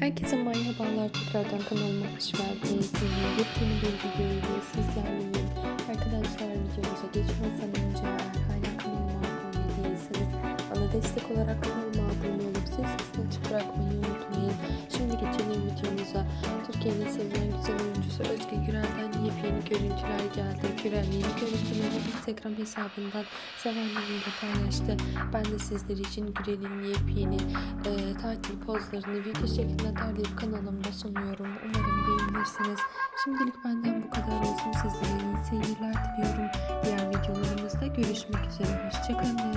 Herkese merhabalar tekrardan kanalıma hoş geldiniz. Yeni yepyeni bir video ile sizlerleyim. Arkadaşlar videomuza geçmeden önce eğer hala kanalıma abone değilseniz bana destek olarak kanalıma abone olup ses sesini açık bırakmayı unutmayın. Şimdi geçelim videomuza. Türkiye'nin sevilen güzel oyuncusu Özge Gürel'den yepyeni görüntüler geldi. Gürel yeni görüntüleri Instagram hesabından sevenleriyle paylaştı. Ben de sizler için Gürel'in yepyeni e, tatil pozlarını video şeklinde derleyip kanalımda sunuyorum. Umarım beğenirsiniz. Şimdilik benden bu kadar olsun. Sizlere iyi seyirler diliyorum. Diğer videolarımızda görüşmek üzere. Hoşçakalın.